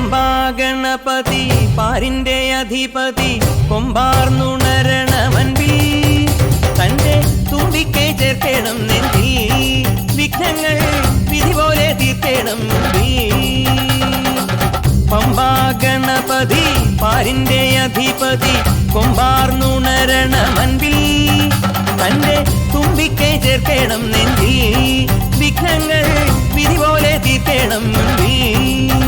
പമ്പാഗണപതി പാരിന്റെ അധിപതി കൊമ്പാർന്നുണരണമൻപിൽ തന്റെ തുമ്പിക്കെ ചേർക്കണം നെഞ്ചിൽ വിഘ്നങ്ങൾ വിധി പോലെ തീർക്കണം മുൻപിൽ പമ്പാഗണപതി പാരിന്റെ അധിപതി കൊമ്പാർന്നുണരണമൻപിൽ തന്റെ തുമ്പിക്കെ ചേർക്കണം നെഞ്ചിൽ വിഘ്നങ്ങൾ വിധി പോലെ തീർക്കണം മുൻപിൽ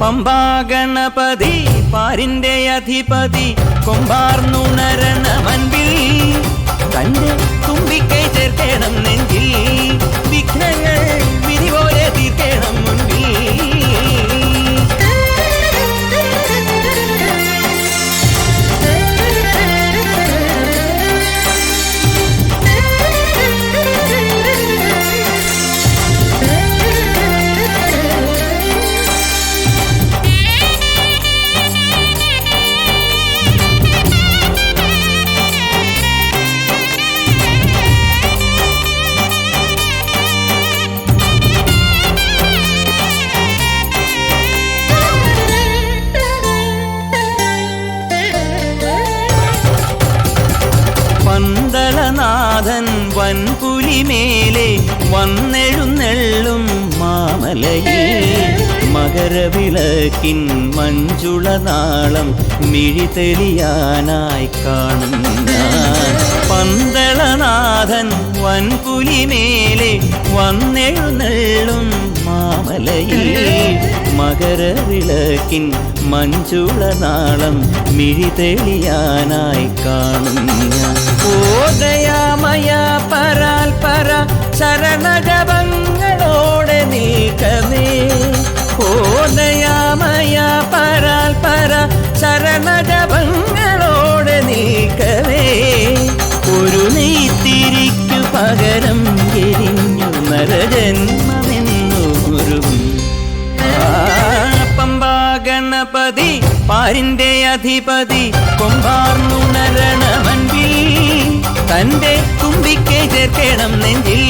പമ്പാഗണപതി പാരിന്റെ അധിപതി കൊമ്പാർന്നുണരണമൻപിൽ പന്തളനാഥൻ വൻപുലിമേലെ വന്നെഴുന്നെള്ളും മാമലയിൽ. മകരവിളക്കിൻ മഞ്ജുളനാളം മിഴിതെളിയാനായി കാണുന്ന പന്തളനാഥൻ വൻപുലിമേലെ വന്നെഴുന്നെള്ളും മാമലയിൽ. മകരവിളക്കിൻ മിഴി മിഴിതെളിയാനായി കാണുന്ന. ഓദയാമയ പരാൽ പര ശരണജപങ്ങളോടെ നീക്കമേ ഓദയാമയ പരാൽ പര ശരണജപങ്ങളോടെ നീക്കമേ ഒരു നെയ്ത്തിരിക്കു പകരം എരിഞ്ഞു നരജന്മമെന്നൂരും പമ്പാഗണപതി പാരിന്റെ അധിപതി കൊമ്പാർന്നുണരണമൻപിൽ തന്റെ തുമ്പിക്കൈ ചേർക്കണം നെഞ്ചിൽ.